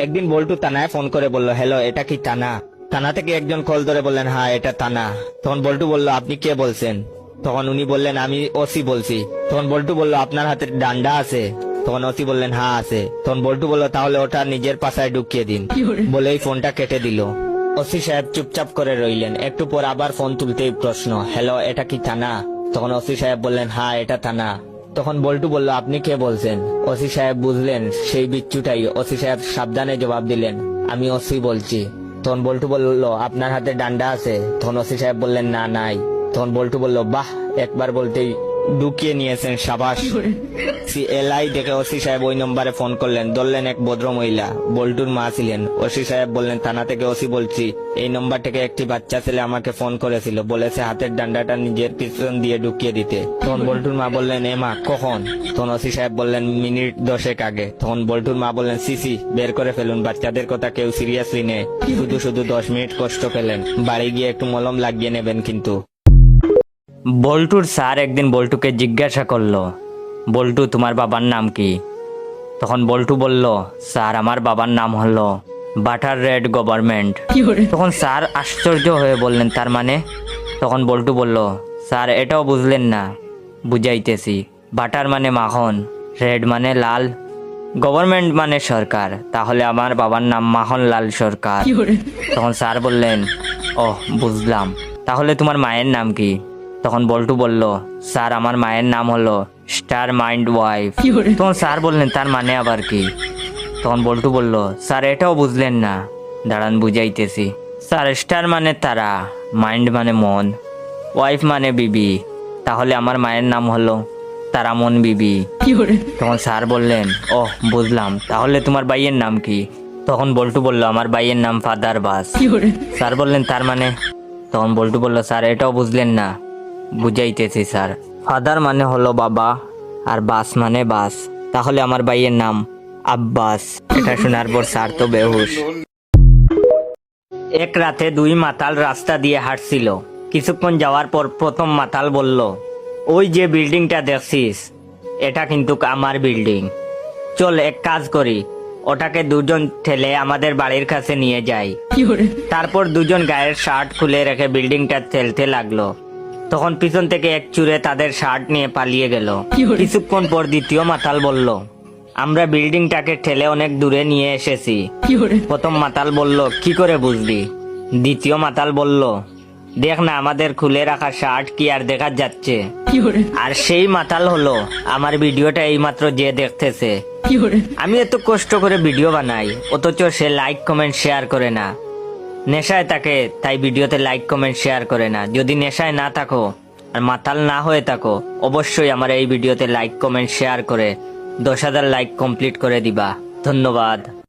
একদিন বল্টু থানায় ফোন করে বলল হ্যালো এটা কি থানা? থানা থেকে একজন কল ধরে বললেন হ্যাঁ এটা থানা। তখন বল্টু বলল আপনি কে বলছেন? তখন উনি বললেন আমি ওসি বলছি। তখন বল্টু বলল আপনার হাতে ডান্ডা আছে? তখন ওসি বললেন হ্যাঁ আছে। তখন বল্টু বলল তাহলে ওটা নিজের পাশায় ঢুকিয়ে দিন। বলেই ফোনটা কেটে দিল। ওসি সাহেব চুপচাপ করে রইলেন। একটু পর আবার ফোন তুলতেই প্রশ্ন হ্যালো এটা কি থানা? তখন ওসি সাহেব বললেন হ্যাঁ এটা থানা। তখন বল্টু বলল, আপনি কে বলছেন? ওসি সাহেব বুঝলেন, সেই বিচ্ছুটাই। ওসি সাহেব সাবধানে জবাব দিলেন, আমি ওসি বলছি। তখন বল্টু বলল, আপনার হাতে ডান্ডা আছে। তখন ওসি সাহেব বললেন, না, নাই। তখন বল্টু বলল, বাহ, একবার বলতেই ঢুকিয়ে নিয়েছেন সাবাস। এলাই দেখে ওসি সাহেব ওই নম্বরে ফোন করলেন ধরলেন এক ভদ্র মহিলা বল্টুর মা ছিলেন। ওসি সাহেব বললেন থানা থেকে ওসি বলছি এই নম্বর থেকে একটি বাচ্চা ছেলে আমাকে ফোন করেছিল বলেছে হাতের ডান্ডাটা নিজের পিছন দিয়ে ঢুকিয়ে দিতে। তখন বল্টুর মা বললেন এ মা কখন? তখন ওসি সাহেব বললেন মিনিট দশেক আগে। তখন বল্টুর মা বললেন সিসি বের করে ফেলুন বাচ্চাদের কথা কেউ সিরিয়াসলি নেয়। শুধু শুধু দশ মিনিট কষ্ট পেলেন। বাড়ি গিয়ে একটু মলম লাগিয়ে নেবেন কিন্তু। বল্টুর স্যার একদিন বল্টুকে জিজ্ঞাসা করল বল্টু তোমার বাবার নাম কি? তখন বল্টু বলল স্যার আমার বাবার নাম হলো বাটার রেড গভর্নমেন্ট। তখন স্যার আশ্চর্য হয়ে বললেন তার মানে? তখন বল্টু বলল স্যার এটাও বুঝলেন না বুঝাইতেছি। বাটার মানে মাখন রেড মানে লাল গভর্নমেন্ট মানে সরকার। তাহলে আমার বাবার নাম মাখন লাল সরকার তখন স্যার বললেন ও বুঝলাম। তাহলে তোমার মায়ের নাম কি? তখন বল্টু বলল স্যার আমার মায়ের নাম হলো স্টার মাইন্ড ওয়াইফ। তখন স্যার বললেন তার মানে আবার কি? তখন বল্টু বলল স্যার এটাও বুঝলেন না। দাঁড়ান বুঝাইতেছি। স্যার স্টার মানে তারা মাইন্ড মানে মন ওয়াইফ মানে বিবি। তাহলে আমার মায়ের নাম হলো তারামন বিবি। তখন স্যার বললেন ও বুঝলাম। তাহলে তোমার ভাইয়ের নাম কি? তখন বল্টু বলল আমার ভাইয়ের নাম ফাদার বাস। স্যার বললেন তার মানে? তখন বল্টু বলল স্যার এটাও বুঝলেন না। বুঝাইতেছি স্যার। ফাদার মানে হলো বাবা আর বাস মানে বাস। তাহলে আমার ভাইয়ের নাম আব্বাস। এটা শোনার পর স্যার তো বেহুশ। এক রাতে দুই মাতাল রাস্তা দিয়ে হাঁটছিল। কিছুক্ষণ যাওয়ার পর প্রথম মাতাল বলল ওই যে বিল্ডিংটা দেখছিস এটা কিন্তু আমার বিল্ডিং। চল এক কাজ করি ওটাকে দুজন ঠেলে আমাদের বাড়ির কাছে নিয়ে যাই। তারপর দুজন গায়ের শার্ট খুলে রেখে বিল্ডিংটা ঠেলতে লাগল। তখন পিছন থেকে এক চুরে তাদের শার্ট নিয়ে পালিয়ে গেল। কিছুক্ষণ পর দ্বিতীয় মাতাল বলল আমরা বিল্ডিংটাকে ঠেলে অনেক দূরে নিয়ে এসেছি। প্রথম মাতাল বলল কি করে বুঝলি? দ্বিতীয় মাতাল বলল দেখ না আমাদের খুলে রাখা শার্ট কি আর দেখা যাচ্ছে? আর সেই মাতাল হলো আমার ভিডিওটা এইমাত্র যে দেখতেছে। আমি এত কষ্ট করে ভিডিও বানাই অথচ সে লাইক কমেন্ট শেয়ার করে না। নেশায় থাকে, তাই ভিডিওতে লাইক কমেন্ট শেয়ার করে না। যদি নেশায় না থাকো আর মাতাল না হয়ে থাকো, অবশ্যই আমার এই ভিডিওতে লাইক কমেন্ট শেয়ার করে দশ হাজার লাইক কমপ্লিট করে দিবা। ধন্যবাদ।